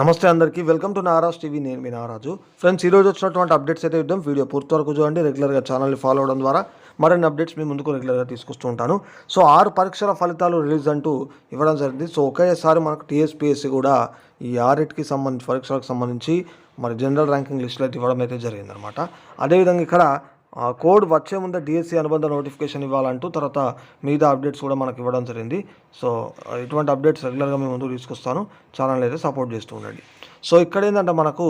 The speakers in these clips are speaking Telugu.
నమస్తే అందరికీ. వెల్కమ్ టు నారాజ్ టీవీ నేను మీ నారాజు. ఫ్రెండ్స్ ఈ రోజు వచ్చినటువంటి అప్డేట్స్ అయితే ఇద్దాం వీడియో పూర్తి వరకు చూడండి. రెగ్యులర్గా ఛానల్ని ఫాలో అవడం ద్వారా మరిన్ని అప్డేట్స్ మీ ముందుకు రెగ్యులర్గా తీసుకొస్తూ ఉంటాను. సో ఆరు పరీక్షల ఫలితాలు రిలీజ్ అంటూ ఇవ్వడం జరిగింది. సో ఒకేసారి మనకు టీఎస్పీఎస్సీ కూడా ఈ ఆర్ఎట్కి సంబంధించి పరీక్షలకు సంబంధించి మరి జనరల్ ర్యాంకింగ్ లిస్టులు అయితే ఇవ్వడం అయితే జరిగిందనమాట అదేవిధంగా ఇక్కడ ఆ కోడ్ వచ్చే ముందే డిఎస్సి అనుబంధ నోటిఫికేషన్ ఇవ్వాలంటూ తర్వాత మిగతా అప్డేట్స్ కూడా మనకి ఇవ్వడం జరిగింది. సో ఇటువంటి అప్డేట్స్ రెగ్యులర్గా మేము ముందుకు తీసుకొస్తాను. ఛానల్ అయితే సపోర్ట్ చేస్తూ ఉండండి. సో ఇక్కడ ఏంటంటే మనకు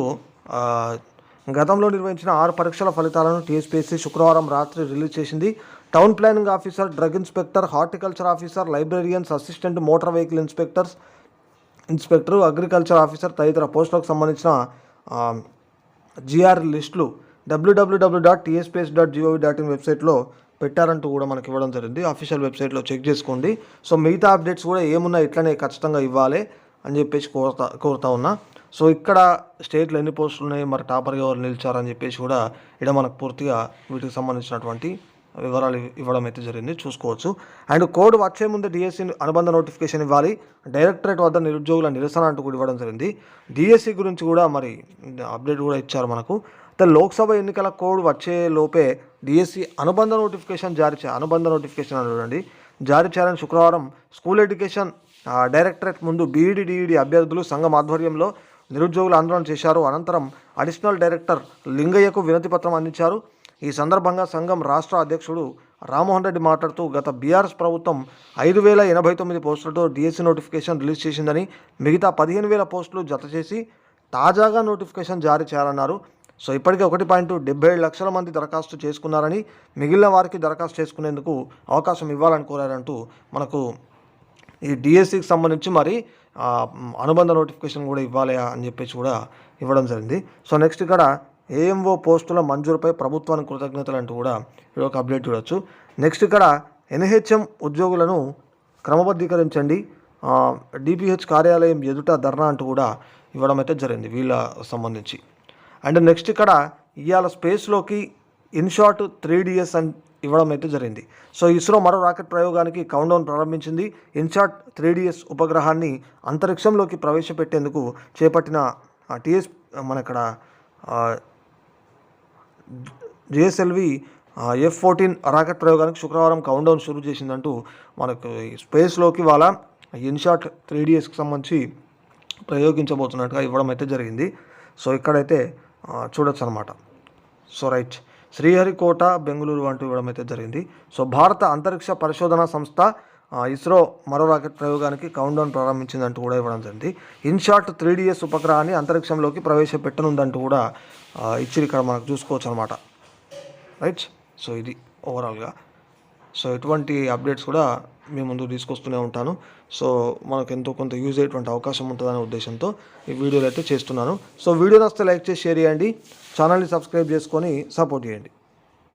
గతంలో నిర్వహించిన ఆరు పరీక్షల ఫలితాలను టీఎస్పీఎస్సీ శుక్రవారం రాత్రి రిలీజ్ చేసింది. Town planning officer drug inspector horticulture officer librarians assistant motor vehicle inspectors inspector agriculture officer తదితర పోస్టులకు సంబంధించిన జిఆర్ లిస్టులు డబ్ల్యూడబ్ల్యూడబ్ల్యూ dot TSPSC dot gov dot in వెబ్సైట్లో పెట్టారంటూ కూడా మనకి ఇవ్వడం జరిగింది. అఫీషియల్ వెబ్సైట్లో చెక్ చేసుకోండి. సో మిగతా అప్డేట్స్ కూడా ఏమున్నా ఇట్లనే ఖచ్చితంగా ఇవ్వాలి అని చెప్పేసి కోరుతా కోరుతా ఉన్నా. సో ఇక్కడ స్టేట్లో ఎన్ని పోస్టులు ఉన్నాయి మరి టాపర్గా ఎవరు నిలిచారని చెప్పేసి కూడా ఇక్కడ మనకు పూర్తిగా వీటికి సంబంధించినటువంటి వివరాలు ఇవ్వడం అయితే జరిగింది. చూసుకోవచ్చు. అండ్ కోడ్ వచ్చే ముందు డిఎస్సి అనుబంధ నోటిఫికేషన్ ఇవ్వాలి. డైరెక్టరేట్ వద్ద నిరుద్యోగుల నిరసన అంటూ కూడా ఇవ్వడం జరిగింది. డిఎస్సి గురించి కూడా మరి అప్డేట్ కూడా ఇచ్చారు మనకు. అయితే లోక్సభ ఎన్నికల కోడ్ వచ్చే లోపే డిఎస్సి అనుబంధ నోటిఫికేషన్ జారీ చే అనుబంధ నోటిఫికేషన్ అని చూడండి. జారీ చేయాలని శుక్రవారం school education directorate BEd DEd DEd అభ్యర్థులు సంఘం ఆధ్వర్యంలో నిరుద్యోగులు ఆందోళన చేశారు. అనంతరం అడిషనల్ డైరెక్టర్ లింగయ్యకు వినతి పత్రం అందించారు. ఈ సందర్భంగా సంఘం రాష్ట్ర అధ్యక్షుడు రామ్మోహన్ రెడ్డి మాట్లాడుతూ గత బీఆర్ఎస్ ప్రభుత్వం ఐదు వేల ఎనభై తొమ్మిది పోస్టులతో డిఎస్సి నోటిఫికేషన్ రిలీజ్ చేసిందని మిగతా పదిహేను వేల పోస్టులు జత చేసి తాజాగా నోటిఫికేషన్ జారీ చేయాలన్నారు. సో ఇప్పటికే ఒకటి పాయింట్ డెబ్బై ఏడు లక్షల మంది దరఖాస్తు చేసుకున్నారని మిగిలిన వారికి దరఖాస్తు చేసుకునేందుకు అవకాశం ఇవ్వాలని కోరారంటూ మనకు ఈ డిఎస్సికి సంబంధించి మరి అనుబంధ నోటిఫికేషన్ కూడా ఇవ్వాలి అని చెప్పేసి కూడా ఇవ్వడం జరిగింది. సో నెక్స్ట్ ఇక్కడ ఏఎంఓ పోస్టుల మంజూరుపై ప్రభుత్వానికి కృతజ్ఞతలు అంటూ కూడా ఇక్కడ ఒక అప్డేట్ చూడొచ్చు. నెక్స్ట్ ఇక్కడ ఎన్హెచ్ఎం ఉద్యోగులను క్రమబద్ధీకరించండి డిపిహెచ్ కార్యాలయం ఎదుట ధర్నా అంటూ కూడా ఇవ్వడం అయితే జరిగింది వీళ్ళ సంబంధించి. అండ్ నెక్స్ట్ ఇక్కడ ఇవాళ స్పేస్లోకి ఇన్షాట్ త్రీ డిఎస్ అని ఇవ్వడం అయితే జరిగింది. సో ఇస్రో మరో రాకెట్ ప్రయోగానికి కౌంటౌన్ ప్రారంభించింది. ఇన్షాట్ త్రీ డిఎస్ ఉపగ్రహాన్ని అంతరిక్షంలోకి ప్రవేశపెట్టేందుకు చేపట్టిన టిఎస్ మన ఇక్కడ జిఎస్ఎల్వి ఎఫ్ ఫోర్టీన్ రాకెట్ ప్రయోగానికి శుక్రవారం కౌంటౌన్ షురూ చేసిందంటూ మనకు ఈ స్పేస్లోకి వాళ్ళ ఇన్షాట్ త్రీ డిఎస్కి సంబంధించి ప్రయోగించబోతున్నట్టుగా ఇవ్వడం అయితే జరిగింది. సో ఇక్కడైతే చూడొచ్చు అనమాట సో రైట్. శ్రీహరికోట బెంగళూరు వంటి ఇవ్వడం అయితే జరిగింది. సో భారత అంతరిక్ష పరిశోధన సంస్థ ఇస్రో మరో రాకెట్ ప్రయోగానికి కౌంట్డౌన్ ప్రారంభించిందంటూ కూడా ఇవ్వడం జరిగింది. ఇన్షాట్ త్రీ డిఎస్ ఉపగ్రహాన్ని అంతరిక్షంలోకి ప్రవేశపెట్టనుందంటూ కూడా ఆ, ఇచ్చి ఇక్కడ మనకు చూసుకోవచ్చు అనమాట రైట్. సో ఇది ఓవరాల్గా సో ఎటువంటి అప్డేట్స్ కూడా మీ ముందు తీసుకొస్తూనే ఉంటాను. సో మనకు ఎంతో కొంత యూజ్ అయ్యేటువంటి అవకాశం ఉంటుందనే ఉద్దేశంతో ఈ వీడియోలు అయితే చేస్తున్నాను. సో వీడియో నచ్చితే లైక్ చేసి షేర్ చేయండి. ఛానల్ని సబ్స్క్రైబ్ చేసుకొని సపోర్ట్ చేయండి.